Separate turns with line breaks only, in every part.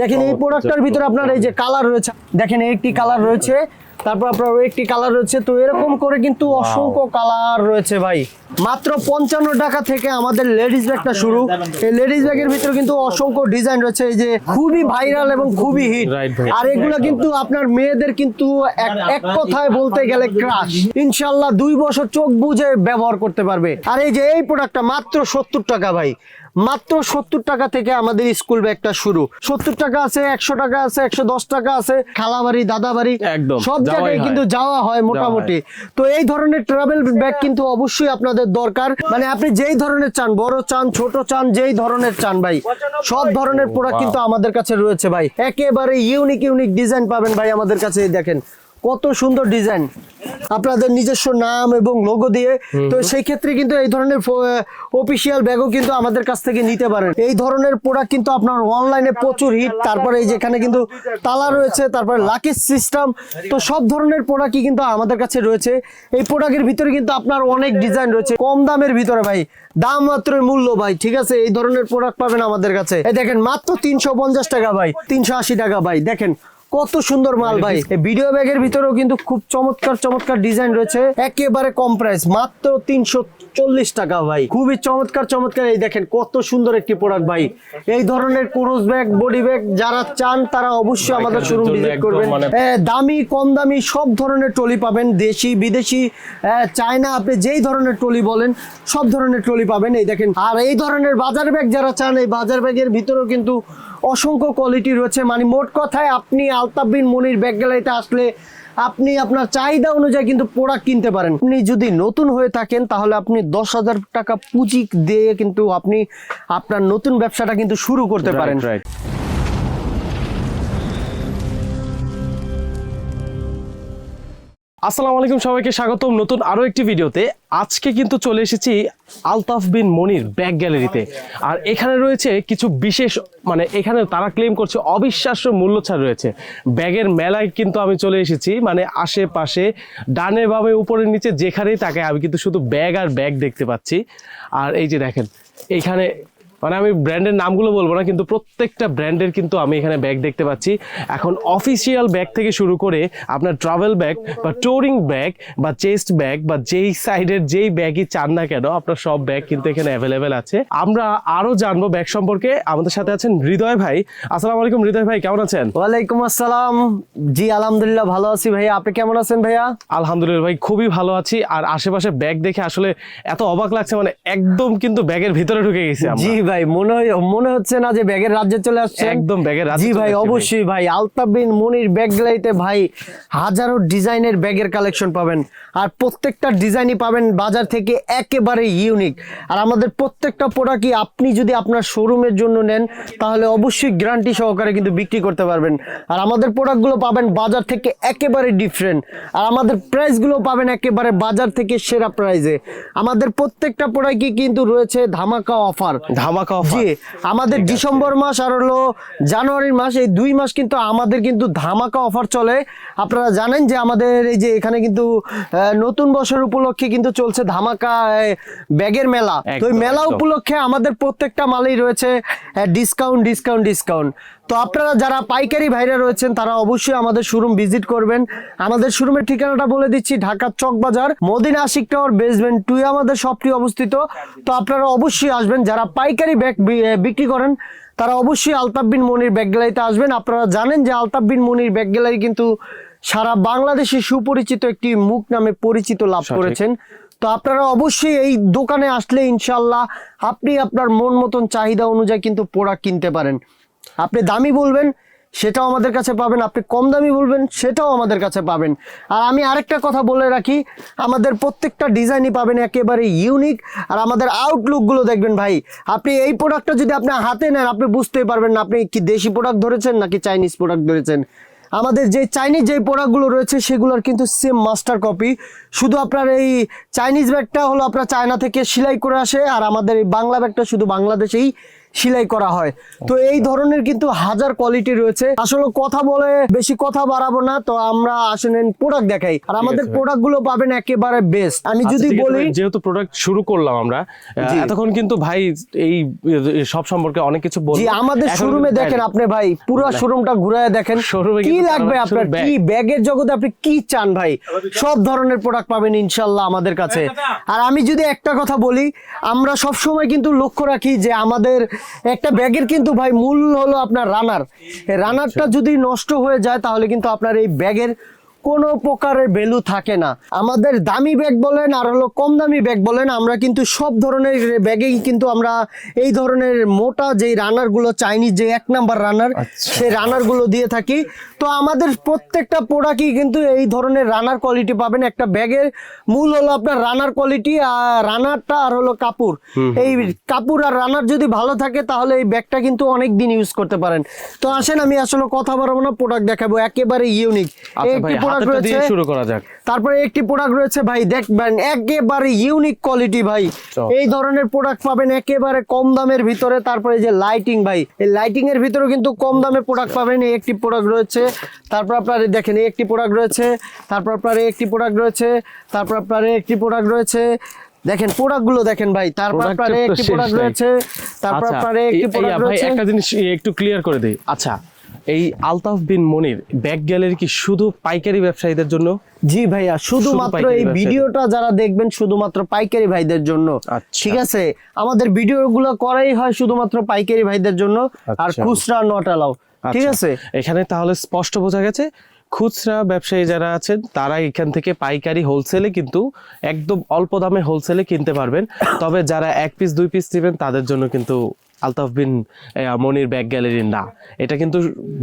দেখেন এই প্রোডাক্টটার ভিতরে আপনার এই যে কালার রয়েছে দেখেন একটি কালার রয়েছে তারপর আপনার একটি কালার রয়েছে তো এরকম করে কিন্তু অসংখ্য কালার রয়েছে ভাই। মাত্র পঞ্চান্ন টাকা থেকে আমাদের লেডিস ব্যাগটা শুরু। এই লেডিস ব্যাগের ভিতরে কিন্তু অসংখ্য ডিজাইন রয়েছে এই যে খুবই ভাইরাল এবং খুবই হিট আর এগুলো কিন্তু আপনার মেয়েদের কিন্তু এক এক কথায় বলতে গেলে ক্রাশ ইনশাল্লাহ দুই বছর চোখ বুঝে ব্যবহার করতে পারবে। আর এই যে এই প্রোডাক্টটা মাত্র সত্তর টাকা ভাই। মাত্র সত্তর টাকা থেকে আমাদের স্কুল ব্যাগটা শুরু। সত্তর টাকা আছে একশো টাকা আছে একশো দশ টাকা আছে খালাবাড়ি দাদাবাড়ি
একদম,
সব জায়গায় কিন্তু যাওয়া হয় মোটামুটি। তো এই ধরনের ট্রাভেল ব্যাগ কিন্তু অবশ্যই আপনাদের দরকার। মানে আপনি যেই ধরনের চান বড় চান ছোট চান যেই ধরনের চান ভাই সব ধরনের প্রোডাক্ট কিন্তু আমাদের কাছে রয়েছে ভাই। একেবারে ইউনিক ইউনিক ডিজাইন পাবেন ভাই আমাদের কাছে দেখেন। কত সুন্দর ডিজাইন। আপনাদের নিজস্ব নাম এবং লোগো দিয়ে। তো সেই ক্ষেত্রে কিন্তু এই ধরনের অফিসিয়াল ব্যাগও কিন্তু আমাদের কাছ থেকে নিতে পারেন। এই ধরনের প্রোডাক্ট কিন্তু আপনার অনলাইনে প্রচুর হিট তারপরে এই যেখানে কিন্তু তালা রয়েছে তারপরে লাকি সিস্টেম তো সব ধরনের প্রোডাক্টই কিন্তু আমাদের কাছে রয়েছে। এই প্রোডাক্টের ভিতরে কিন্তু আপনার অনেক ডিজাইন রয়েছে। কম দামের ভিতরে ভাই। দাম মাত্র মূল্য ভাই ঠিক আছে? এই ধরনের প্রোডাক্ট পাবেন আমাদের কাছে। এই দেখেন মাত্র তিনশো পঞ্চাশ টাকা ভাই। তিনশো আশি টাকা ভাই। দেখেন কত সুন্দর মাল ভাই। এই ভিডিও ব্যাগের ভিতরেও কিন্তু খুব চমৎকার চমৎকার ডিজাইন রয়েছে। একেবারে কম প্রাইস মাত্র তিনশো চল্লিশ টাকা ভাই। খুবই চমৎকার চমৎকার। এই দেখেন কত সুন্দর একটি প্রোডাক্ট ভাই। এই ধরনের ক্রুজ ব্যাগ বডি ব্যাগ যারা চান তারা অবশ্যই আমাদের শোরুম ভিজিট করবেন।
মানে-
দামি কম দামি সব ধরনের ট্রলি পাবেন। দেশি বিদেশি চায়না আপনি যেই ধরনের ট্রলি বলেন সব ধরনের ট্রলি পাবেন। এই দেখেন আর এই ধরনের বাজার ব্যাগ যারা চান এই বাজার ব্যাগের ভিতরেও কিন্তু অসংখ্য কোয়ালিটি রয়েছে। মানে মোট কথায় আপনি আলতাবিন মনির ব্যাগ গ্যালারিতে আসলে আপনি আপনার চাহিদা অনুযায়ী কিন্তু প্রোডাক্ট কিনতে পারেন। আপনি যদি নতুন হয়ে থাকেন তাহলে আপনি দশ হাজার টাকা পুঁজি দিয়ে কিন্তু আপনি আপনার নতুন ব্যবসাটা কিন্তু শুরু করতে পারেন।
Right, আসসালামু আলাইকুম সবাইকে স্বাগতম নতুন আরও একটি ভিডিওতে। আজকে কিন্তু চলে এসেছি আলতাফ বিন মনির ব্যাক গ্যালারিতে। আর এখানে রয়েছে কিছু বিশেষ মানে এখানে তারা ক্লেম করছে অবিশ্বাস্য মূল্য ছাড় রয়েছে। ব্যাগের মেলায় কিন্তু আমি চলে এসেছি মানে আশেপাশে, ডানে বামে, উপরে নিচে যেখানেই তাকে আমি কিন্তু শুধু ব্যাগ আর ব্যাগ দেখতে পাচ্ছি। আর এই যে দেখেন এইখানে মানে আমি ব্র্যান্ডের নামগুলো বলব না কিন্তু প্রত্যেকটা ব্র্যান্ডের কিন্তু আমি এখানে ব্যাগ দেখতে পাচ্ছি। এখন অফিসিয়াল ব্যাগ থেকে শুরু করে আপনার ট্রাভেল ব্যাগ বা টোরিং ব্যাগ বা চেস্ট ব্যাগ বা যেই সাইডের যেই ব্যাগই চান না কেন আপনার সব ব্যাগ কিন্তু এখানে অ্যাভেলেবেল আছে। আমরা আরও জানব ব্যাগ সম্পর্কে। আমাদের সাথে আছেন হৃদয় ভাই। আসসালামু আলাইকুম হৃদয় ভাই কেমন আছেন?
ওয়ালাইকুম আসসালাম। জি আলহামদুলিল্লাহ ভালো আছি ভাইয়া। আপনি কেমন আছেন ভাইয়া?
আলহামদুলিল্লাহ ভাই খুবই ভালো আছি। আর আশেপাশে ব্যাগ দেখে আসলে এত অবাক লাগছে মানে একদম কিন্তু ব্যাগের ভিতরে ঢুকে গেছি
জি ভাই মনে মনে হচ্ছে না যে ব্যাগের রাজ্যে চলে আসছে?
একদম ব্যাগের রাজ্যে
জি ভাই। অবশ্যই ভাই। আলতাবিন মনির ব্যাগ গ্যালারিতে ভাই হাজারো ডিজাইনের ব্যাগের কালেকশন পাবেন। আর প্রত্যেকটা ডিজাইনই পাবেন বাজার থেকে একেবারে ইউনিক আর আমাদের প্রত্যেকটা প্রোডাক্টই আপনি যদি আপনার শোরুমের জন্য নেন তাহলে অবশ্যই গ্যারান্টি সহকারে কিন্তু বিক্রি করতে পারবেন। আর আমাদের প্রোডাক্টগুলো পাবেন বাজার থেকে একেবারে ডিফারেন্ট আর আমাদের প্রাইসগুলো পাবেন একেবারে বাজার থেকে সেরা প্রাইসে আমাদের প্রত্যেকটা প্রোডাক্টই কিন্তু রয়েছে ধামাকা অফার
ধামাকা।
জি আমাদের ডিসেম্বর মাস আর হলো জানুয়ারির মাস এই দুই মাস কিন্তু আমাদের কিন্তু ধামাকা অফার চলে। আপনারা জানেন যে আমাদের এই যে এখানে কিন্তু নতুন বছর উপলক্ষে কিন্তু চলছে ধামাকা ব্যাগের মেলা। তো ওই মেলা উপলক্ষে আমাদের প্রত্যেকটা মালেই রয়েছে ডিসকাউন্ট ডিসকাউন্ট ডিসকাউন্ট তো আপনারা যারা পাইকারি ভাইরা রয়েছেন তারা অবশ্যই আমাদের শোরুম ভিজিট করবেন। আমাদের শোরুমের ঠিকানাটা বলে দিচ্ছি ঢাকার চকবাজার মদিনা আশিক টাওয়ার বেসমেন্ট টুই আমাদের শপটি অবস্থিত। তো আপনারা অবশ্যই আসবেন যারা পাইকারি ব্যাগ বিক্রি করেন তারা অবশ্যই আলতাফ বিন মনির ব্যাগ গ্যালারিতে আসবেন। আপনারা জানেন যে আলতাফ বিন মনির ব্যাগ গ্যালারি কিন্তু সারা বাংলাদেশে সুপরিচিত একটি মুখ নামে পরিচিত লাভ করেছেন। তো আপনারা অবশ্যই এই দোকানে আসলে ইনশাল্লাহ আপনি আপনার মন মতন চাহিদা অনুযায়ী কিন্তু প্রোডাক্ট কিনতে পারেন। আপনি দামি বলবেন, সেটাও আমাদের কাছে পাবেন। আপনি কম দামি বলবেন, সেটাও আমাদের কাছে পাবেন। আর আমি আরেকটা কথা বলে রাখি, আমাদের প্রত্যেকটা ডিজাইনই পাবেন একেবারে ইউনিক আর আমাদের আউটলুকগুলো দেখবেন ভাই, আপনি এই প্রোডাক্টটা যদি আপনি হাতে নেন, আপনি বুঝতেই পারবেন না আপনি কি দেশি প্রোডাক্ট ধরেছেন নাকি চাইনিজ প্রোডাক্ট ধরেছেন। আমাদের যে চাইনিজ যে প্রোডাক্টগুলো রয়েছে, সেগুলোর কিন্তু সেম মাস্টার কপি শুধু আপনার এই চাইনিজ ব্যাগটা হলো আপনার চায়না থেকে সেলাই করে আসে, আর আমাদের এই বাংলা ব্যাগটা শুধু বাংলাদেশেই সেলাই করা হয়। তো এই ধরনের কিন্তু হাজার কোয়ালিটি রয়েছে। আসলে কথা বলে বেশি কথা বাড়াবো না তো আমরা আসলে প্রোডাক্ট দেখাই। আর আমাদের প্রোডাক্টগুলো পাবেন একেবারে বেস্ট আমি
আচ্ছা,
যদি বলি
যেহেতু প্রোডাক্ট শুরু করলাম আমরা এতক্ষণ কিন্তু ভাই এই সব সম্পর্কে অনেক কিছু বলব
জি আমাদের শোরুমে দেখেন আপনি ভাই পুরো শোরুমটা ঘুরায় দেখেন।
Showroom-এ
কি লাগবে আপনার?
শুধু bag।
কি ব্যাগের জগতে আপনি কি চান ভাই? সব ধরনের প্রোডাক্ট পাবেন ইনশাল্লাহ আমাদের কাছে। আর আমি যদি একটা কথা বলি আমরা সব সময় কিন্তু লক্ষ্য রাখি যে আমাদের একটা ব্যাগের কিন্তু ভাই মূল হলো আপনার রানার। রানারটা যদি নষ্ট হয়ে যায় তাহলে কিন্তু আপনার এই ব্যাগের কোনো প্রকারের ভ্যালু থাকে না। আমাদের দামি ব্যাগ বলেন আর হলো কম দামি ব্যাগ বলেন আমরা কিন্তু সব ধরনের ব্যাগেই কিন্তু আমরা এই ধরনের মোটা যেই রানারগুলো চাইনিজ যে এক নাম্বার রানার
আচ্ছা।
সেই রানারগুলো দিয়ে থাকি। তো আমাদের প্রত্যেকটা প্রোডাক্টই কিন্তু এই ধরনের রানার কোয়ালিটি পাবেন। একটা ব্যাগের মূল হলো আপনার রানার কোয়ালিটি আর রানারটা আর হলো কাপড়। এই কাপড় আর রানার যদি ভালো থাকে তাহলে এই ব্যাগটা কিন্তু অনেক দিন ইউজ করতে পারেন। তো আসেন আমি আসলে কথা বলব না প্রোডাক্ট দেখাবো। একেবারে ইউনিক
আচ্ছা হাতেরটা দিয়ে শুরু করা যাক।
তারপরে একটি প্রোডাক্ট রয়েছে ভাই দেখবেন একেবারে ইউনিক কোয়ালিটি ভাই। এই ধরনের প্রোডাক্ট পাবেন একেবারে কম দামের ভিতরে। তারপরে যে লাইটিং ভাই এই লাইটিং এর ভিতরে কিন্তু কম দামে প্রোডাক্ট পাবেন। এই একটি প্রোডাক্ট রয়েছে। তারপর আপনার দেখেন এই একটি প্রোডাক্ট রয়েছে। তারপর আপনার একটি প্রোডাক্ট রয়েছে। তারপর আপনার একটি প্রোডাক্ট রয়েছে। দেখেন প্রোডাক্টগুলো দেখেন ভাই। তারপর আপনার একটি প্রোডাক্ট রয়েছে। তারপর
আচ্ছা,
আপনার একটি প্রোডাক্ট রয়েছে।
একটা জিনিস একটু ক্লিয়ার করে দেই। আচ্ছা। এই আলতাফ বিন মনির ব্যাগ গ্যালারি কি শুধু পাইকারি ব্যবসায়ীদের জন্য?
জি ভাইয়া শুধুমাত্র এই ভিডিওটা যারা দেখবেন শুধুমাত্র পাইকারি ভাইদের জন্য।
আচ্ছা।
ঠিক আছে? আমাদের ভিডিওগুলো করাই হয় শুধুমাত্র পাইকারি ভাইদের জন্য আর
আচ্ছা।
খুচরা নট অ্যালাউ ঠিক
আচ্ছা,
আছে?
এখানে তাহলে স্পষ্ট বোঝা গেছে খুচরা ব্যবসায়ী যারা আছেন তারা এখান থেকে পাইকারি হোলসেলে কিন্তু একদম অল্প দামে হোলসেলে কিনতে পারবেন। তবে যারা এক পিস দুই পিস নেবেন তাদের জন্য কিন্তু আলতাফ বিন মনির ব্যাগ গ্যালারি না। এটা কিন্তু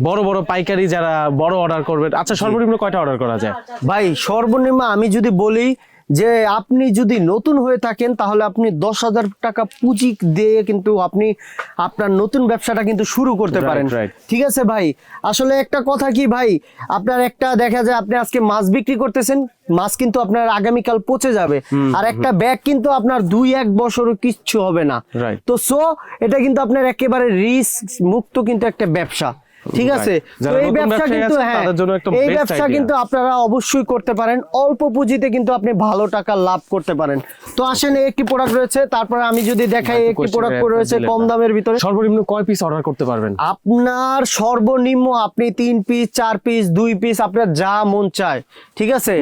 বড় বড় পাইকারি যারা বড় অর্ডার করবে। আচ্ছা সর্বনিম্ন কয়টা অর্ডার করা যায়?
ভাই, সর্বনিম্ন আমি যদি বলি যে আপনি যদি নতুন হয়ে থাকেন তাহলে আপনি দশ হাজার টাকা পুঁজি দিয়ে কিন্তু আপনি আপনার নতুন ব্যবসাটা কিন্তু শুরু করতে পারেন। ঠিক আছে ভাই? আসলে একটা কথা কি ভাই? আপনার একটা দেখা যায় আপনি আজকে মাছ বিক্রি করতেছেন মাছ কিন্তু আপনার আগামীকাল পচে যাবে। আর একটা ব্যাগ কিন্তু আপনার দুই এক বছরও কিচ্ছু হবে না। তো সো এটা কিন্তু আপনার একেবারে রিস্ক মুক্ত কিন্তু একটা ব্যবসা। ঠিক আছে? তো এই ব্যবসা কিন্তু হ্যাঁ এই ব্যবসা কিন্তু আপনারা অবশ্যই করতে পারেন। অল্প পুঁজিতে কিন্তু আপনি ভালো টাকা লাভ করতে পারেন। তো আসেন একটি প্রোডাক্ট রয়েছে। তারপরে আমি যদি দেখাই
একটি
প্রোডাক্ট রয়েছে কম দামের ভিতরে।
সর্বনিম্ন কয় পিস অর্ডার করতে পারবেন?
আপনার সর্বনিম্ন আপনি তিন পিস চার পিস দুই পিস আপনার যা মন চায় ঠিক আছে?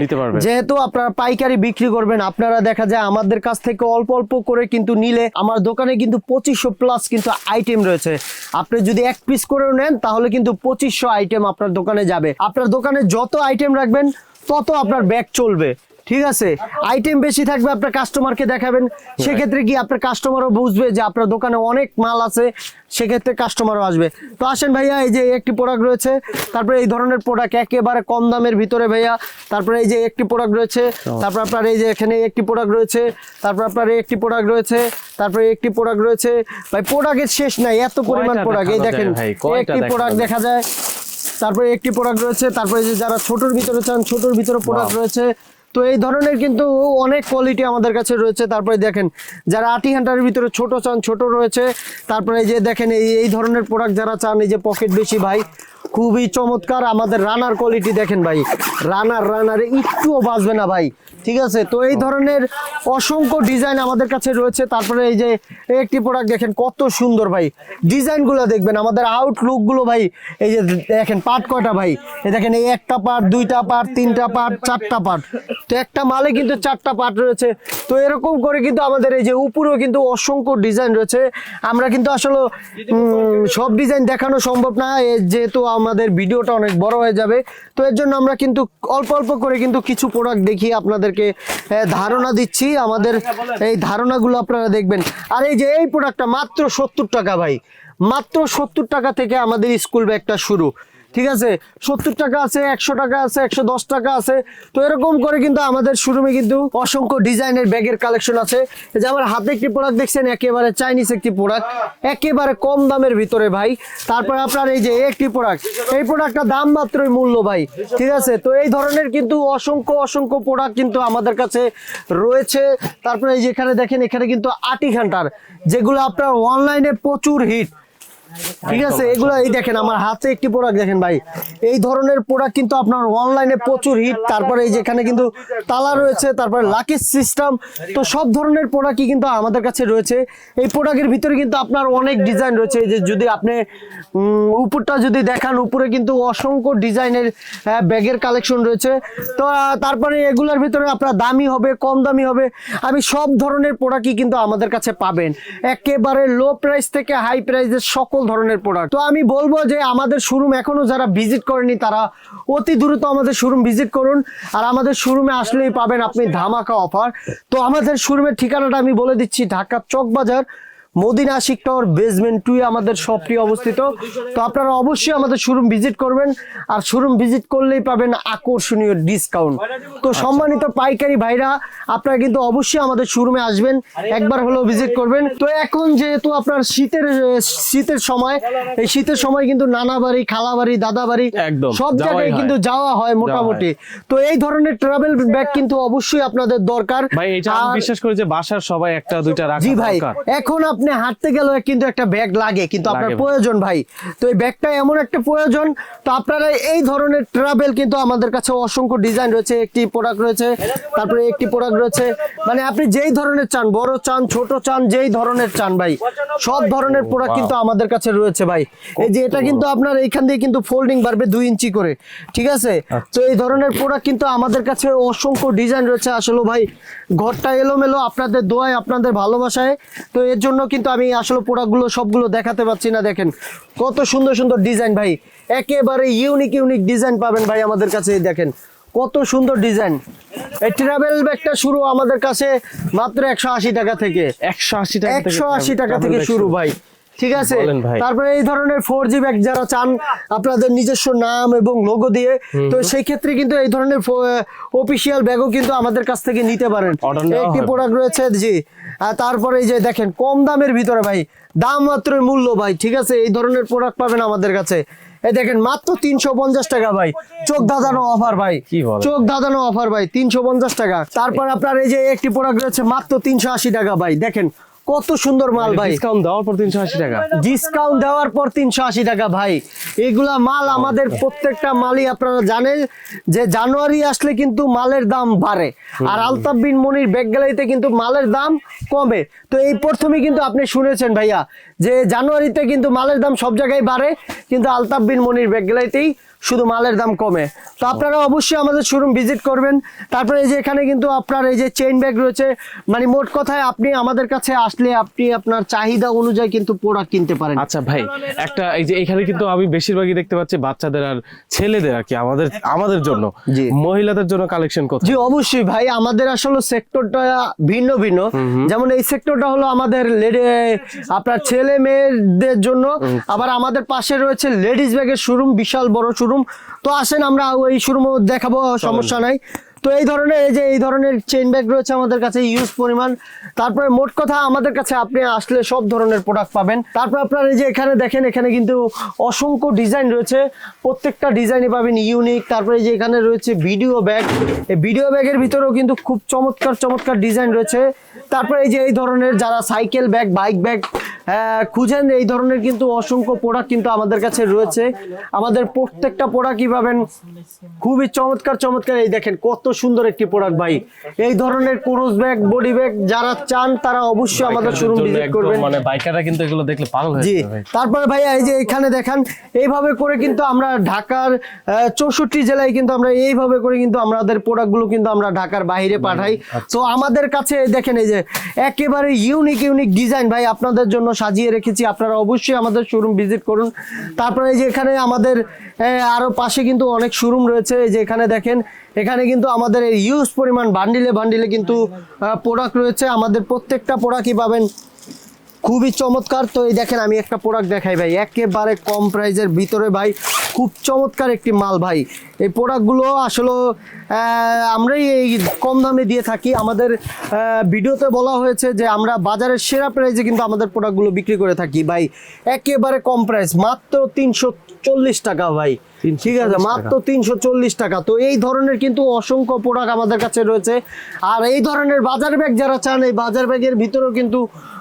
যেহেতু আপনারা পাইকারি বিক্রি করবেন আপনারা দেখা যায় আমাদের কাছ থেকে অল্প অল্প করে কিন্তু নিলে আমার দোকানে কিন্তু পঁচিশশো প্লাস কিন্তু আইটেম রয়েছে। আপনি যদি এক পিস করেও নেন তাহলে কিন্তু পঁচিশশো আইটেম আপনার দোকানে যাবে। আপনার দোকানে যত আইটেম রাখবেন, তত আপনার ব্যাগ চলবে। ঠিক আছে? আইটেম বেশি থাকবে আপনার কাস্টমারকে দেখাবেন। সেক্ষেত্রে কি আপনার কাস্টমারও বুঝবে যে আপনার দোকানে অনেক মাল আছে সেক্ষেত্রে কাস্টমারও আসবে। তো আসেন ভাইয়া এই যে একটি প্রোডাক্ট রয়েছে তারপরে এই ধরনের প্রোডাক্ট একেবারে কম দামের ভিতরে ভাইয়া তারপরে এই যে একটি প্রোডাক্ট রয়েছে তারপর আপনার এই যে এখানে একটি প্রোডাক্ট রয়েছে তারপর আপনার একটি প্রোডাক্ট রয়েছে তারপরে একটি প্রোডাক্ট রয়েছে। ভাই প্রোডাক্টের শেষ নাই এত পরিমাণ প্রোডাক্ট এই
দেখেন
একটি প্রোডাক্ট দেখা যায় তারপরে একটি প্রোডাক্ট রয়েছে তারপরে যে যারা ছোটর ভিতরে চান ছোটর ভিতরে প্রোডাক্ট রয়েছে তো এই ধরনের কিন্তু অনেক কোয়ালিটি আমাদের কাছে রয়েছে। তারপরে দেখেন, যারা আটি ঘণ্টার ভিতরে ছোট চান, ছোট রয়েছে, তারপরে এই যে দেখেন, এই এই ধরনের প্রোডাক্ট যারা চান, এই যে পকেট বেশি ভাই খুবই চমৎকার আমাদের রানার কোয়ালিটি দেখেন ভাই। রানার, রানারে একটুও বাঁচবে না ভাই। ঠিক আছে? তো এই ধরনের অসংখ্য ডিজাইন আমাদের কাছে রয়েছে। তারপরে এই যে একটি প্রোডাক্ট দেখেন, কত সুন্দর ভাই। ডিজাইনগুলো দেখবেন, আমাদের আউটলুকগুলো ভাই, এই যে দেখেন পার্ট কয়টা ভাই? এই দেখেন এই একটা পার্ট দুইটা পার্ট তিনটা পার্ট চারটা পার্ট তো একটা মালে কিন্তু চারটা পার্ট রয়েছে। তো এরকম করে কিন্তু আমাদের এই যে উপরেও কিন্তু অসংখ্য ডিজাইন রয়েছে। আমরা কিন্তু আসলে সব ডিজাইন দেখানো সম্ভব না। যেহেতু আমাদের ভিডিওটা অনেক বড় হয়ে যাবে। তো এর জন্য আমরা কিন্তু অল্প অল্প করে কিন্তু কিছু প্রোডাক্ট দেখি আপনাদেরকে ধারণা দিচ্ছি। আমাদের এই ধারণাগুলো আপনারা দেখবেন। আর এই যে এই প্রোডাক্টটা মাত্র সত্তর টাকা ভাই। মাত্র সত্তর টাকা থেকে আমাদের স্কুল ব্যাগটা শুরু। ঠিক আছে? সত্তর টাকা আছে, একশো টাকা আছে, একশো দশ টাকা আছে। তো এরকম করে কিন্তু আমাদের শোরুমে কিন্তু অসংখ্য ডিজাইনের ব্যাগের কালেকশন আছে। যে আমার হাতে একটি প্রোডাক্ট দেখছেন, একেবারে চাইনিজ একটি প্রোডাক্ট একেবারে কম দামের ভিতরে ভাই। তারপরে আপনার এই যে একটি প্রোডাক্ট এই প্রোডাক্টটা দাম মাত্রই মূল্য ভাই, ঠিক আছে? তো এই ধরনের কিন্তু অসংখ্য অসংখ্য প্রোডাক্ট কিন্তু আমাদের কাছে রয়েছে। তারপরে এই যে এখানে দেখেন, এখানে কিন্তু আটি ঘণ্টার, যেগুলো আপনার অনলাইনে প্রচুর হিট ঠিক আছে এগুলো এই দেখেন আমার হাতে একটি প্রোডাক্ট দেখেন ভাই। এই ধরনের প্রোডাক্ট কিন্তু আপনার অনলাইনে প্রচুর হিট তারপরে এই যেখানে কিন্তু তালা রয়েছে তারপরে লাকি সিস্টেম তো সব ধরনের প্রোডাক্টই কিন্তু আমাদের কাছে রয়েছে। এই প্রোডাক্টের ভিতরে কিন্তু আপনার অনেক ডিজাইন রয়েছে এই যে যদি আপনি উপরটা যদি দেখান উপরে কিন্তু অসংখ্য ডিজাইনের ব্যাগের কালেকশন রয়েছে। তো তারপরে এগুলোর ভিতরে আপনার দামি হবে কম দামি হবে আমি সব ধরনের প্রোডাক্টই কিন্তু আমাদের কাছে পাবেন। একেবারে লো প্রাইস থেকে হাই প্রাইসের সকল ধরনের প্রোডাক্ট তো আমি বলব যে আমাদের শোরুম এখনও যারা ভিজিট করেনি, তারা অতি দ্রুত আমাদের শোরুম ভিজিট করুন। আর আমাদের শোরুমে আসলেই পাবেন আপনি ধামাকা অফার তো আমাদের শোরুমের ঠিকানাটা আমি বলে দিচ্ছি, ঢাকা চকবাজার মদিনা আশিক টাওয়ার বেসমেন্ট টুয়ে আমাদের শপটি অবস্থিত। তো আপনারা অবশ্যই আমাদের শোরুম ভিজিট করবেন আর শোরুম ভিজিট করলেই পাবেন আকর্ষণীয় ডিসকাউন্ট তো সম্মানিত পাইকারি ভাইরা আপনারা কিন্তু অবশ্যই আমাদের শোরুমে আসবেন একবার হলেও ভিজিট করবেন। তো এখন যেহেতু আপনার শীতের শীতের সময় এই শীতের সময় কিন্তু নানা বাড়ি খালা বাড়ি দাদা বাড়ি সব জায়গায় কিন্তু যাওয়া হয় মোটামুটি। তো এই ধরনের ট্রাভেল ব্যাগ কিন্তু অবশ্যই আপনাদের দরকার।
ভাই এটা আমি বিশ্বাস করি যে বাসার সবাই একটা দুইটা রাখা
ভাই
দরকার।
এখন আপনি হাঁটতে গেলেও কিন্তু একটা ব্যাগ লাগে কিন্তু আপনার প্রয়োজন ভাই। তো এই ব্যাগটা এমন একটা প্রয়োজন তো আপনারা এই ধরনের ট্রাভেল কিন্তু আমাদের কাছে অসংখ্য ডিজাইন রয়েছে একটি প্রোডাক্ট রয়েছে তারপরে একটি প্রোডাক্ট রয়েছে। মানে আপনি যেই ধরনের চান বড় চান ছোট চান যেই ধরনের চান ভাই সব ধরনের প্রোডাক্ট কিন্তু আমাদের কাছে রয়েছে ভাই। এই যে এটা কিন্তু আপনার এইখান দিয়ে কিন্তু ফোল্ডিং বাড়বে দুই ইঞ্চি করে ঠিক আছে? তো এই ধরনের প্রোডাক্ট কিন্তু আমাদের কাছে অসংখ্য ডিজাইন রয়েছে। আসলে ভাই ঘরটা এলোমেলো আপনাদের দোয়ায় আপনাদের ভালোবাসায়। তো এর জন্য কিন্তু আমি আসলে প্রোডাক্টগুলো সবগুলো দেখাতে পাচ্ছি না দেখেন। কত সুন্দর সুন্দর ডিজাইন ভাই। একেবারে ইউনিক ইউনিক ডিজাইন পাবেন ভাই আমাদের কাছে দেখেন। কত সুন্দর ডিজাইন এই ট্রাভেল ব্যাগটা শুরু আমাদের কাছে মাত্র একশো আশি টাকা থেকে।
একশো আশি টাকা
একশো আশি টাকা থেকে শুরু ভাই। ঠিক আছে? তারপরে এই ধরনের ফোর জি ব্যাগ যারা চান আপনাদের নিজস্ব নাম এবং লোগো দিয়ে তো সেই ক্ষেত্রে কিন্তু এই ধরনের অফিসিয়াল ব্যাগও কিন্তু আমাদের কাছ থেকে নিতে পারেন। একটি প্রোডাক্ট রয়েছে জি। আর তারপরে এই যে দেখেন কম দামের ভিতরে ভাই দাম মাত্র মূল্য ভাই ঠিক আছে? এই ধরনের প্রোডাক্ট পাবেন আমাদের কাছে। এই দেখেন মাত্র তিনশো পঞ্চাশ টাকা ভাই। চোখ ধাঁধানো অফার ভাই। চোখ ধাঁধানো অফার ভাই তিনশো পঞ্চাশ টাকা। তারপর আপনার এই যে একটি প্রোডাক্ট রয়েছে মাত্র তিনশো আশি টাকা ভাই। দেখেন কত সুন্দর মাল ভাই
ডিসকাউন্ট দেওয়ার পর তিনশো আশি টাকা।
ডিসকাউন্ট দেওয়ার পর তিনশো আশি টাকা ভাই। এগুলা মাল আমাদের প্রত্যেকটা মালই আপনারা জানেন যে জানুয়ারি আসলে কিন্তু মালের দাম বাড়ে। আর আলতাফ বিন মনির ব্যাগ গ্যালারিতে কিন্তু মালের দাম কমে। তো এই প্রথমে কিন্তু আপনি শুনেছেন ভাইয়া যে জানুয়ারিতে কিন্তু মালের দাম সব জায়গায় বাড়ে কিন্তু আলতাফ বিন মনির ব্যাগ গ্যালারিতেই শুধু মালের দাম কমে। তো আপনারা অবশ্যই আমাদের শোরুম ভিজিট করবেন। তারপরে এই যে এখানে কিন্তু আপনার এই যে চেইন ব্যাগ রয়েছে মানে মোট কথায় আপনি আমাদের কাছে আসলে আপনি আপনার চাহিদা অনুযায়ী কিন্তু প্রোডাক্ট কিনতে পারেন।
আচ্ছা ভাই একটা এই যে এখানে কিন্তু আমি বেশিরভাগই দেখতে পাচ্ছি বাচ্চাদের আর ছেলেদের আর কি আমাদের আমাদের জন্য। মহিলাদের জন্য কালেকশন করছে
জি অবশ্যই ভাই আমাদের আসলে সেক্টরটা ভিন্ন ভিন্ন। যেমন এই সেক্টরটা হলো আমাদের লেডি আপনার ছেলে মেয়েদের জন্য আবার আমাদের পাশে রয়েছে লেডিস ব্যাগের শোরুম বিশাল বড় শোরুম তো আসেন আমরা ওই শোরুম দেখাবো সমস্যা নাই। তো এই ধরনের এই যে এই ধরনের চেইন ব্যাগ রয়েছে আমাদের কাছে ইউজ পরিমাণ। তারপরে মোট কথা আমাদের কাছে আপনি আসলে সব ধরনের প্রোডাক্ট পাবেন। তারপর আপনার এই যে এখানে দেখেন এখানে কিন্তু অসংখ্য ডিজাইন রয়েছে। প্রত্যেকটা ডিজাইনে পাবেন ইউনিক তারপরে এই যে এখানে রয়েছে ভিডিও ব্যাগ এই ভিডিও ব্যাগের ভিতরেও কিন্তু খুব চমৎকার চমৎকার ডিজাইন রয়েছে। তারপরে এই যে এই ধরনের যারা সাইকেল ব্যাগ বাইক ব্যাগ খুঁজেন এই ধরনের কিন্তু অসংখ্য প্রোডাক্ট কিন্তু আমাদের কাছে রয়েছে। আমাদের প্রত্যেকটা প্রোডাক্টই পাবেন। খুবই চমৎকার চমৎকার। এই দেখেন কত সুন্দর একটি প্রোডাক্ট ভাই। এই ধরনের ক্রুজ ব্যাগ বডি ব্যাগ যারা চান তারা অবশ্যই আমাদের শোরুম ভিজিট করবেন।
মানে বাইকাররা কিন্তু এগুলো দেখলে পাগল হয়ে
জি।
ভাই।
তারপরে ভাইয়া এই যে এখানে দেখান এইভাবে করে কিন্তু আমরা ঢাকার চৌষট্টি জেলায় কিন্তু আমরা এইভাবে করে কিন্তু আমাদের প্রোডাক্টগুলো কিন্তু আমরা ঢাকার বাইরে পাঠাই। তো আমাদের কাছে দেখেন এই যে একেবারে ইউনিক ইউনিক ডিজাইন ভাই আপনাদের জন্য সাজিয়ে রেখেছি, আপনারা অবশ্যই আমাদের শোরুম ভিজিট করুন। তারপরে এই যে এখানে আমাদের আরও আরও পাশে কিন্তু অনেক শোরুম রয়েছে। এই যে এখানে দেখেন, এখানে কিন্তু আমাদের ইউজ পরিমাণ বান্ডিলে বান্ডিলে কিন্তু প্রোডাক্ট রয়েছে। আমাদের প্রত্যেকটা প্রোডাক্টই পাবেন। খুবই চমৎকার। তো এই দেখেন আমি একটা প্রোডাক্ট দেখাই ভাই। একেবারে কম প্রাইজের ভিতরে ভাই খুব চমৎকার একটি মাল ভাই। এই প্রোডাক্টগুলো আসলে আমরাই এই কম দামে দিয়ে থাকি। আমাদের ভিডিওতে বলা হয়েছে যে আমরা বাজারের সেরা প্রাইজে কিন্তু আমাদের প্রোডাক্টগুলো বিক্রি করে থাকি ভাই। একেবারে কম প্রাইস মাত্র তিনশো চল্লিশ টাকা ভাই। ঠিক আছে মাত্র তিনশো চল্লিশ টাকা। তো এই ধরনের কিন্তু অসংখ্য প্রোডাক্ট আমাদের কাছে রয়েছে। আর এই ধরনের বাজার ব্যাগ যারা চান এই বাজার ব্যাগের ভিতরেও কিন্তু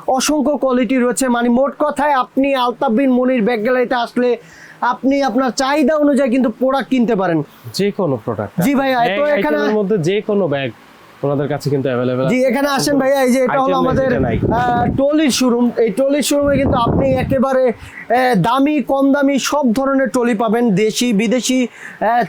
অসংখ্য কোয়ালিটি রয়েছে। মানে মোট কথায় আপনি আলতাফ বিন মনির ব্যাগ গ্যালারিতে আসলে আপনি আপনার চাহিদা অনুযায়ী কিন্তু প্রোডাক্ট কিনতে পারেন।
যে কোনো প্রোডাক্ট
জি ভাইয়া, তো এখানে-
মধ্যে যে কোনো ব্যাগ ওনাদের কাছে কিন্তু অ্যাভেলেবেল
জি এখানে আসেন ভাইয়া এই যে এটা হলো আমাদের টলির শোরুম এই টলির শোরুমে কিন্তু আপনি একেবারে দামি কম দামি সব ধরনের টলি পাবেন। দেশি বিদেশি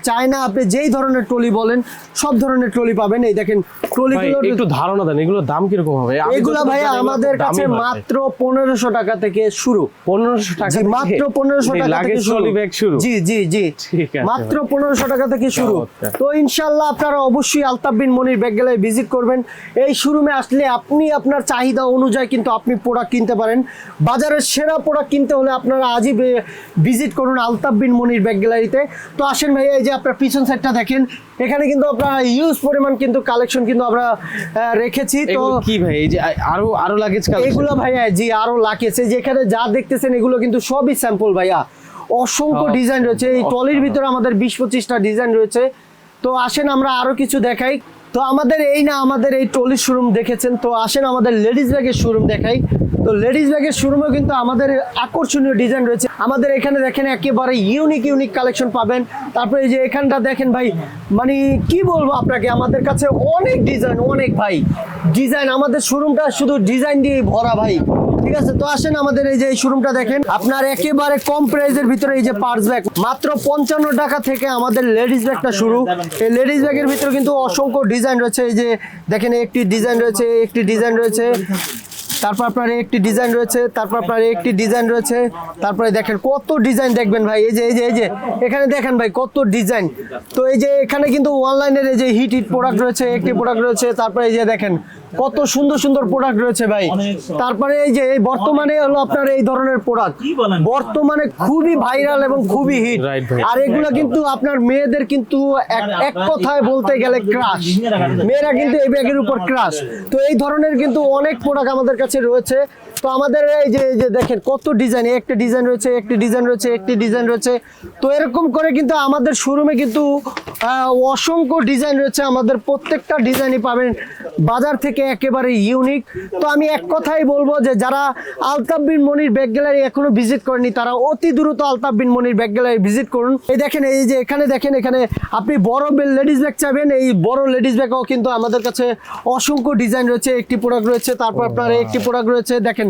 চায়না আপনি যেই ধরনের টলি বলেন সব ধরনের টলি পাবেন। এই দেখেন টলিগুলো
একটু ধারণা দেন এগুলোর দাম কীরকম হবে?
এগুলা ভাইয়া আমাদের কাছে মাত্র পনেরোশো টাকা থেকে শুরু।
পনেরোশো টাকা
মাত্র পনেরোশো টাকা থেকে শুরু।
শুরু।
জি জি জি।
ঠিক আছে।
মাত্র পনেরোশো টাকা থেকে শুরু। তো ইনশাল্লাহ আপনারা অবশ্যই আলতাফ বিন মনির ব্যাগ গেলায় ভিজিট করবেন। এই শোরুমে আসলে আপনি আপনার চাহিদা অনুযায়ী কিন্তু আপনি প্রোডাক্ট কিনতে পারেন। বাজারের সেরা প্রোডাক্ট কিনতে হলে আপনারা আজই ভিজিট করুন আলতাফ বিন মনির ব্যাগ গ্যালারিতে। তো আসেন ভাই এই যে আপনার পিছন সাইডটা দেখেন এখানে কিন্তু আপনার ইউজ পরিমাণ কিন্তু কালেকশন কিন্তু আমরা রেখেছি। তো
কি ভাই? এই যে আরও আরও লাগেজ
এগুলো ভাইয়া জি আরও লাকেছে যেখানে যা দেখতেছেন এগুলো কিন্তু সবই স্যাম্পল ভাইয়া। অসংখ্য ডিজাইন রয়েছে। এই টলির ভিতরে আমাদের বিশ পঁচিশটা ডিজাইন রয়েছে। তো আসেন আমরা আরও কিছু দেখাই। তো আমাদের এই না, আমাদের এই টলির শোরুম দেখেছেন। তো আসেন আমাদের লেডিস ব্যাগের শোরুম দেখাই। তো লেডিস ব্যাগের শোরুমেও কিন্তু আমাদের আকর্ষণীয় ডিজাইন রয়েছে। আমাদের এখানে দেখেন একেবারে ইউনিক ইউনিক কালেকশন পাবেন। তারপরে এই যে এখানটা দেখেন ভাই মানে কি বলব আপনাকে, আমাদের কাছে অনেক ডিজাইন অনেক ভাই। ডিজাইন আমাদের শোরুমটা শুধু ডিজাইন দিয়ে ভরা ভাই। ঠিক আছে? তো আসেন আমাদের এই যে এই শোরুমটা দেখেন। আপনার একেবারে কম প্রাইসের ভিতরে এই যে পার্স ব্যাগ মাত্র পঞ্চান্ন টাকা থেকে আমাদের লেডিস ব্যাগটা শুরু। এই লেডিস ব্যাগের ভিতরে কিন্তু অসংখ্য ডিজাইন রয়েছে। এই যে দেখেন একটি ডিজাইন রয়েছে, একটি ডিজাইন রয়েছে। তারপর আপনার একটি ডিজাইন রয়েছে, তারপর আপনার একটি ডিজাইন রয়েছে। তারপরে দেখেন কত ডিজাইন দেখবেন ভাই। এই যে এই যে এই যে, এখানে দেখেন ভাই কত ডিজাইন তো এই যে এখানে কিন্তু অনলাইনের এই যে হিট হিট প্রোডাক্ট রয়েছে, একটি প্রোডাক্ট রয়েছে। তারপরে এই যে দেখেন কত সুন্দর সুন্দর প্রোডাক্ট রয়েছে ভাই। তারপরে এই যে এই বর্তমানে হলো আপনার এই ধরনের প্রোডাক্ট বর্তমানে খুবই ভাইরাল এবং খুবই হিট আর এগুলো কিন্তু আপনার মেয়েদের কিন্তু এক এক কথায় বলতে গেলে ক্রাশ মেয়েরা কিন্তু এই ব্যাগের উপর ক্রাশ তো এই ধরনের কিন্তু অনেক প্রোডাক্ট আমাদের কাছে রয়েছে। তো আমাদের এই যে যে দেখেন কত ডিজাইন একটা ডিজাইন রয়েছে, একটি ডিজাইন রয়েছে, একটি ডিজাইন রয়েছে। তো এরকম করে কিন্তু আমাদের শোরুমে কিন্তু অসংখ্য ডিজাইন রয়েছে। আমাদের প্রত্যেকটা ডিজাইনই পাবেন। বাজার থেকে একেবারে ইউনিক তো আমি এক কথাই বলব যে, যারা আলতাফ বিন মনির ব্যাগ গ্যালারি এখনও ভিজিট করেনি, তারা অতি দ্রুত Altaf Bin Monir bag gallery visit করুন। এই দেখেন, এই যে এখানে দেখেন, এখানে আপনি বড় লেডিস ব্যাগ চাইবেন। এই বড় লেডিস ব্যাগও কিন্তু আমাদের কাছে অসংখ্য ডিজাইন রয়েছে। একটি প্রোডাক্ট রয়েছে, তারপর আপনার একটি প্রোডাক্ট রয়েছে। দেখেন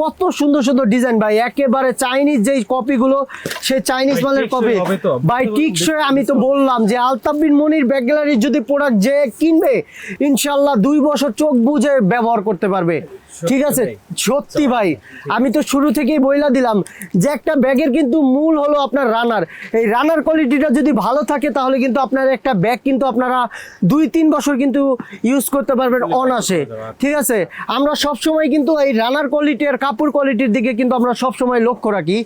কত সুন্দর সুন্দর ডিজাইন ভাই। একেবারে চাইনিজ যেই কপিগুলো সেই চাইনিজ মালের কপি? ভাই টিকসই আমি তো বললাম যে আলতাফ বিন মনির ব্যাগ গ্যালারির যদি প্রোডাক্ট যে কিনবে ইনশাল্লাহ দুই বছর চোখ বুঝে ব্যবহার করতে পারবে। ঠিক আছে? সত্যি ভাই। আমি তো শুরু থেকেই বইলা দিলাম যে একটা ব্যাগের কিন্তু মূল হলো আপনার রানার এই রানার কোয়ালিটিটা যদি ভালো থাকে তাহলে কিন্তু আপনার একটা ব্যাগ কিন্তু আপনারা দুই তিন বছর কিন্তু ইউজ করতে পারবেন অনাসে ঠিক আছে? আমরা সব সময় কিন্তু এই রানার কোয়ালিটি আর কাপড় কোয়ালিটির দিকে কিন্তু আমরা সবসময় লক্ষ্য রাখি,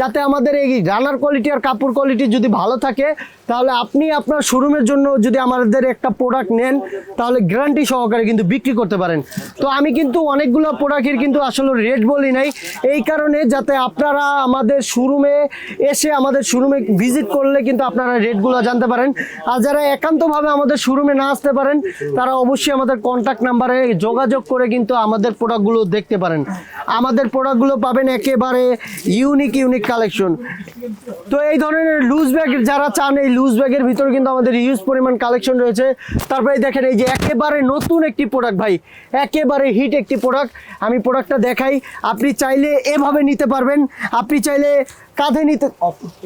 যাতে আমাদের এই রানার কোয়ালিটি আর কাপড় কোয়ালিটি যদি ভালো থাকে তাহলে আপনি আপনার শোরুমের জন্য যদি আমাদের একটা প্রোডাক্ট নেন, তাহলে গ্যারান্টি সহকারে কিন্তু বিক্রি করতে পারেন। তো আমি কিন্তু অনেকগুলো প্রোডাক্টের কিন্তু আসলে রেট বলি নাই। এই কারণে যাতে আপনারা আমাদের শোরুমে এসে আমাদের শোরুমে ভিজিট করলে কিন্তু আপনারা রেটগুলো জানতে পারেন। আর যারা একান্তভাবে আমাদের শোরুমে না আসতে পারেন, তারা অবশ্যই আমাদের কন্ট্যাক্ট নাম্বারে যোগাযোগ করে কিন্তু আমাদের প্রোডাক্টগুলো দেখতে পারেন। আমাদের প্রোডাক্টগুলো পাবেন একেবারে ইউনিক ইউনিক কালেকশন তো এই ধরনের লুজ ব্যাগ যারা চান, এই লুজ ব্যাগের ভিতরে কিন্তু আমাদের ইউজ পরিমাণ কালেকশন রয়েছে। তারপরে দেখেন এই যে একেবারে নতুন একটি প্রোডাক্ট ভাই, একেবারে হিট একটি প্রোডাক্ট আমি প্রোডাক্টটা দেখাই, আপনি চাইলে এভাবে নিতে পারবেন। আপনি চাইলে কাঁধে নিতে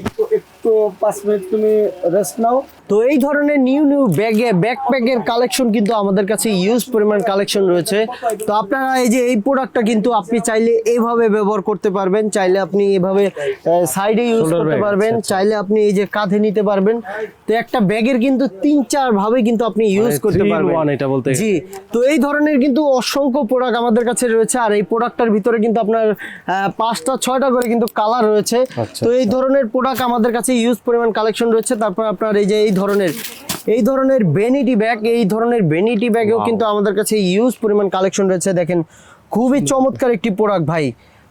একটু একটু, পাঁচ মিনিট তুমি রেস্ট নাও।
তো এই ধরনের নিউ নিউ ব্যাগে ব্যাকপ্যাকের কালেকশন কিন্তু আমাদের কাছে ইউজ পরিমাণ কালেকশন রয়েছে। তো আপনারা এই যে এই প্রোডাক্টটা কিন্তু আপনি চাইলে এইভাবে ব্যবহার করতে পারবেন চাইলে আপনি এভাবে সাইডে ইউজ করতে পারবেন
আচ্ছা, আচ্ছা।
চাইলে আপনি এই যে কাঁধে নিতে পারবেন। তো একটা ব্যাগের কিন্তু তিন চার ভাবে কিন্তু আপনি ইউজ
মানে
করতে পারবেন।
এটা বলতে
জি তো এই ধরনের কিন্তু অসংখ্য প্রোডাক্ট আমাদের কাছে রয়েছে আর এই প্রোডাক্টটার ভিতরে কিন্তু আপনার পাঁচটা ছয়টা করে কিন্তু কালার রয়েছে।
আচ্ছা,
তো এই ধরনের প্রোডাক্ট আমাদের কাছে ইউজ পরিমাণ কালেকশন রয়েছে। তারপর আপনার এই যে এই ধরনের এই ধরনের বেনিটি ব্যাগ এই ধরনের বেনিটি ব্যাগেও কিন্তু আমাদের কাছে ইউজ পরিমাণ কালেকশন রয়েছে। দেখেন খুবই চমৎকার একটি প্রোডাক্ট ভাই।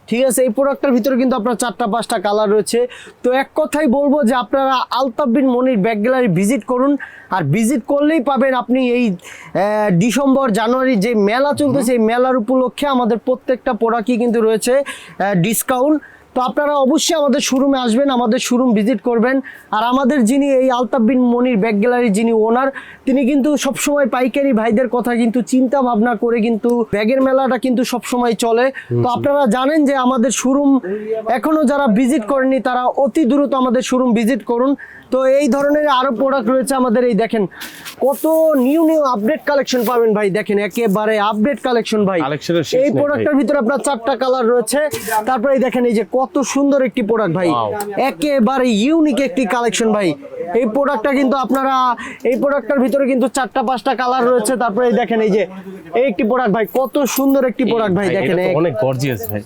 ঠিক আছে এই প্রোডাক্টটার ভিতরে কিন্তু আপনার চারটা পাঁচটা কালার রয়েছে। তো এক কথাই বলব যে আপনারা Altaf Bin Monir bag gallery visit করুন। আর ভিজিট করলেই পাবেন আপনি এই ডিসেম্বর জানুয়ারি যে মেলা চলতেছে এই মেলার উপলক্ষে আমাদের প্রত্যেকটা প্রোডাক্টই কিন্তু রয়েছে ডিসকাউন্ট তো আপনারা অবশ্যই আমাদের শোরুমে আসবেন আমাদের শোরুম ভিজিট করবেন। আর আমাদের যিনি এই আলতাফ বিন মনির ব্যাগ গ্যালারি যিনি ওনার তিনি কিন্তু সবসময় পাইকারি ভাইদের কথা কিন্তু চিন্তা ভাবনা করে কিন্তু ব্যাগের মেলাটা কিন্তু সবসময় চলে। তো আপনারা জানেন যে আমাদের শোরুম এখনও যারা ভিজিট করেনি তারা অতি দ্রুত আমাদের শোরুম ভিজিট করুন। তো এই ধরনের আরও প্রোডাক্ট রয়েছে আমাদের এই দেখেন। কত নিউ নিউ আপডেট কালেকশন পাবেন ভাই দেখেন একেবারে আপডেট কালেকশন ভাই। এই প্রোডাক্টের ভিতরে আপনার চারটা কালার রয়েছে। তারপরে দেখেন এই যে কত সুন্দর একটি প্রোডাক্ট ভাই। একেবারে ইউনিক একটি কালেকশন ভাই। এই প্রোডাক্টটা কিন্তু আপনারা এই প্রোডাক্টটার ভিতরে কিন্তু চারটা পাঁচটা কালার রয়েছে। তারপরে দেখেন এই যে এই একটি প্রোডাক্ট ভাই কত সুন্দর একটি প্রোডাক্ট ভাই দেখেন
অনেক গর্জিয়াস ভাই।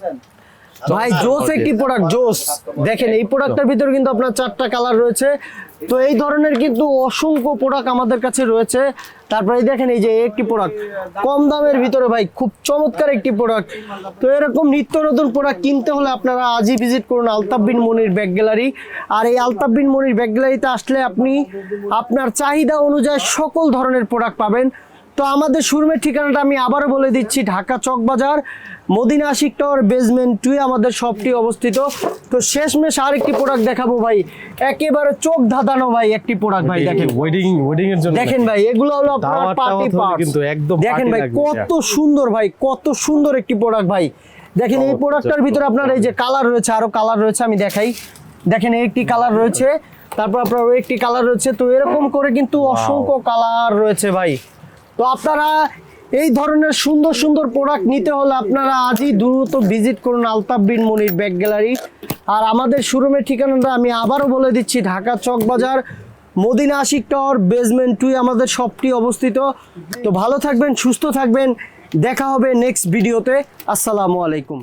ভাই জোস একটি প্রোডাক্ট জোস দেখেন এই প্রোডাক্টটার ভিতর কিন্তু আপনার চারটা কালার রয়েছে। তো এই ধরনের কিন্তু অসংখ্য প্রোডাক্ট আমাদের কাছে রয়েছে। তারপরে দেখেন এই যে একটি প্রোডাক্ট কম দামের ভিতরে ভাই খুব চমৎকার একটি প্রোডাক্ট তো এরকম নিত্য নতুন প্রোডাক্ট কিনতে হলে আপনারা আজই ভিজিট করুন আলতাফ বিন মনির ব্যাগ গ্যালারি। আর এই আলতাফ বিন মনির ব্যাগ গ্যালারিতে আসলে আপনি আপনার চাহিদা অনুযায়ী সকল ধরনের প্রোডাক্ট পাবেন। তো আমাদের শোরুমের ঠিকানাটা আমি আবারও বলে দিচ্ছি ঢাকা চকবাজার মদিনা আশিক টাওয়ার বেসমেন্ট টুয়ে আমাদের শপটি অবস্থিত। তো শেষমেশ আরেকটি প্রোডাক্ট দেখাবো ভাই। একেবারে চোখ ধাঁধানো ভাই একটি প্রোডাক্ট ভাই দেখেন।
ওয়েডিং ওয়েডিং এর জন্য
দেখেন ভাই এগুলো হলো আপনার পার্টি পার্টস
কিন্তু একদম
দেখেন ভাই কত সুন্দর ভাই কত সুন্দর একটি প্রোডাক্ট ভাই। দেখেন এই প্রোডাক্টটার ভিতরে আপনার এই যে কালার রয়েছে আরও কালার রয়েছে আমি দেখাই। দেখেন এই একটি কালার রয়েছে তারপর আপনার ওই একটি কালার রয়েছে। তো এরকম করে কিন্তু অসংখ্য কালার রয়েছে ভাই। তো আপনারা এই ধরনের সুন্দর সুন্দর প্রোডাক্ট নিতে হলে আপনারা আজই দ্রুত ভিজিট করুন আলতাফ বিন মনির ব্যাগ গ্যালারি। আর আমাদের শোরুমের ঠিকানাটা আমি আবারও বলে দিচ্ছি, ঢাকা চক বাজার, মদিনা আশিক টাওয়ার বেজমেন্ট টুই আমাদের সবটি অবস্থিত। তো ভালো থাকবেন, সুস্থ থাকবেন, দেখা হবে নেক্সট ভিডিওতে আসসালামু আলাইকুম।